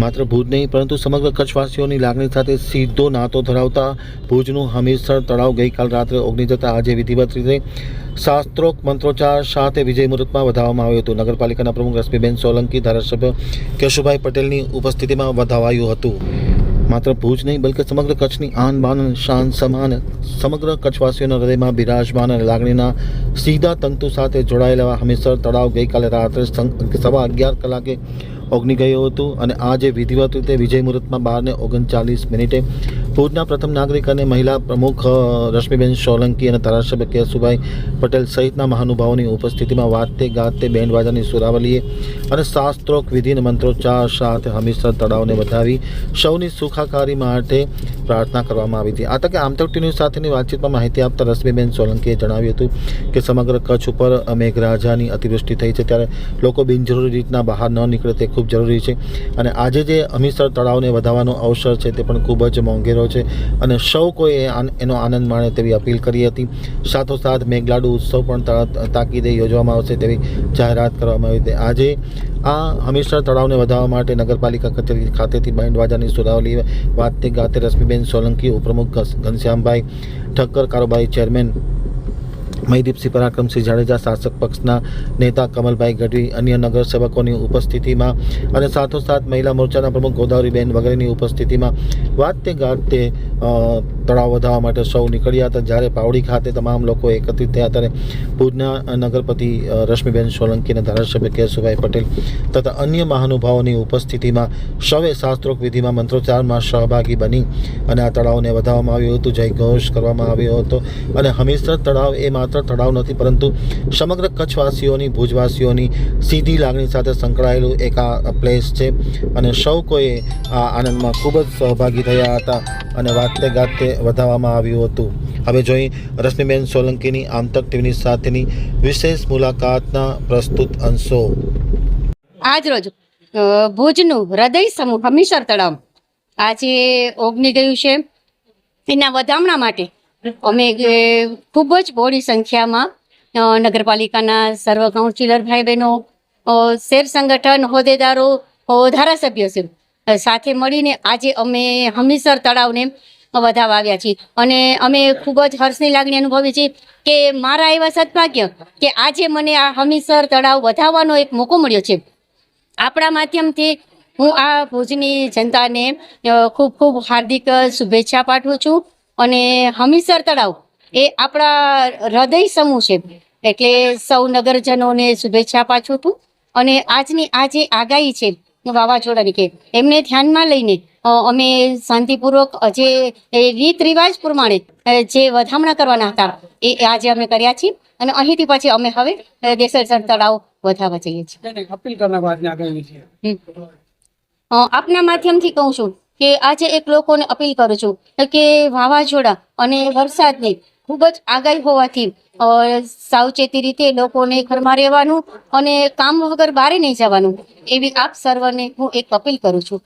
માત્ર ભુજ નહીં, પરંતુ સમગ્ર કચ્છવાસીઓની લાગણી સાથે સીધો નાતો ધરાવતા ભુજનું હમીરસર તળાવ ગઈકાલ રાત્રે ઓગની જતાં આજે વિધિવત રીતે શાસ્ત્રોક મંત્રોચ્ચાર સાથે વિજય મુહૂર્તમાં વધાવવામાં આવ્યું હતું. નગરપાલિકાના પ્રમુખ રશ્મિબેન સોલંકી, ધારાસભ્ય કેશુભાઈ પટેલની ઉપસ્થિતિમાં વધાવાયું હતું. માત્ર ભુજ નહીં, બલકે સમગ્ર કચ્છની આન બાન, શાન સમાન સમગ્ર કચ્છવાસીઓના હૃદયમાં બિરાજમાન અને લાગણીના સીધા તંતુ સાથે જોડાયેલા હમીરસર તળાવ ગઈકાલે રાત્રે સવા અગિયાર કલાકે ઓગની ગયું હતું અને આ જે વિધિવત રીતે વિજય મુહૂર્તમાં બારને ઓગણચાલીસ મિનિટે ભુજના પ્રથમ નાગરિક અને મહિલા પ્રમુખ રશ્મિબેન સોલંકી અને ધારાસભ્ય કેશુભાઈ પટેલ સહિતના મહાનુભાવોની ઉપસ્થિતિમાં વાતે ગાતે બેન્ડવાજાની સુરાવલીએ અને શાસ્ત્રોક વિધિને મંત્રોચ્ચાર સાથે હમીસર તળાવને વધાવી સૌની સુખાકારી માટે પ્રાર્થના કરવામાં આવી હતી. આ તકે આમતક ન્યૂઝ સાથેની વાતચીતમાં માહિતી આપતા રશ્મિબેન સોલંકીએ જણાવ્યું હતું કે સમગ્ર કચ્છ ઉપર મેઘરાજાની અતિવૃષ્ટિ થઈ છે. ત્યારે લોકો બિનજરૂરી રીતના બહાર ન નીકળે તે ખૂબ જરૂરી છે અને આજે જે હમીસર તળાવને વધારવાનો અવસર છે તે પણ ખૂબ જ મોંઘેરો છે અને સૌ કોઈએ એનો આનંદ માણે તેવી અપીલ કરી હતી. સાથોસાથ મેઘલાડુ ઉત્સવ પણ તાકીદે યોજવામાં આવશે તેવી જાહેરાત કરવામાં આવી હતી. આજે આ હમીરસર તળાવને વધારવા માટે નગરપાલિકા કચેરી ખાતેથી બેન્ડ વાજાની સુરાવલી વાતે ગાતે રશ્મિબેન સોલંકી ઉપપ્રમુખ ઘનશ્યામભાઈ ઠક્કર, કારોબારી ચેરમેન મહીદીપસિંહ પરાક્રમસિંહ જાડેજા શાસક પક્ષના નેતા કમલભાઈ ગઢવી અન્ય નગરસેવકોની ઉપસ્થિતિમાં અને સાથોસાથ મહિલા મોરચાના પ્રમુખ ગોદાવરીબેન વગેરેની ઉપસ્થિતિમાં. વાતે ગાતે અ, તળાવ વધારવા માટે સૌ નીકળ્યા હતા. જ્યારે પાવડી ખાતે તમામ લોકો એકત્રિત થયા ત્યારે ભુજના નગરપતિ રશ્મિબેન સોલંકી અને ધારાસભ્ય કેશુભાઈ પટેલ તથા અન્ય મહાનુભાવોની ઉપસ્થિતિમાં સૌએ શાસ્ત્રોક વિધિમાં મંત્રોચ્ચારમાં સહભાગી બની અને આ તળાવને વધાવવામાં આવ્યું હતું. જય ઘોષ કરવામાં આવ્યો હતો. અને હમીરસર તળાવ એ માત્ર તળાવ નથી, પરંતુ સમગ્ર કચ્છવાસીઓની, ભુજવાસીઓની સીધી લાગણી સાથે સંકળાયેલું એક આ પ્લેસ છે. અને સૌ કોઈએ આ આનંદમાં ખૂબ જ સહભાગી થયા હતા. અને વાતે ગાતે વધારવામાં આવ્યું હતું. હવે જોઈ રશ્મિબેન સોલંકીની આમતક ટીવીની સાથેની વિશેષ મુલાકાતના પ્રસ્તુત અંશો. આજ રોજ ભુજનું હૃદય સમૂહ હમીસર તળાવ આજે ઓગની ગયું છે. એના વધામણા માટે અમે ખૂબ જ બહોળી સંખ્યામાં નગરપાલિકાના સર્વ કાઉન્સિલર ભાઈ બહેનો શેર સંગઠન હોદ્દેદારો ધારાસભ્યો છે. સાથે મળીને આજે અમે હમીસર તળાવને વધાવવા આવ્યા છીએ. અને અમે ખૂબ જ હર્ષની લાગણી અનુભવી છીએ કે મારા એવા સદભાગ્ય કે આજે મને આ હમીસર તળાવ વધાવવાનો એક મોકો મળ્યો છે. આપણા માધ્યમથી હું આ ભુજની જનતાને ખૂબ ખૂબ હાર્દિક શુભેચ્છા પાઠવું છું. અને હમીસર તળાવ એ આપણા હૃદય સમૂહ છે. એટલે સૌ નગરજનોને શુભેચ્છા પાઠવું છું. અને આજની આ જે આગાહી છે વાવાઝોડાની કે એમને ધ્યાનમાં લઈને અમે શાંતિપૂર્વક જે રીત રિવાજ પ્રમાણે જે વધામણા કરવાના હતા એ આજે અમે કર્યા છીએ. અને અહીંથી પછી અમે હવે દેસરસર તળાવ વધારવા જઈએ છીએ. અપીલ કરવા આપના માધ્યમથી કહું છું કે આજે એક લોકોને અપીલ કરું છું કે વાવાઝોડા અને વરસાદની ખૂબ જ આગાહી હોવાથી સાવચેતી રીતે લોકોને ઘરમાં રહેવાનું અને કામ વગર બહાર નહીં જવાનું, એવી આપ સર્વને હું એક અપીલ કરું છું.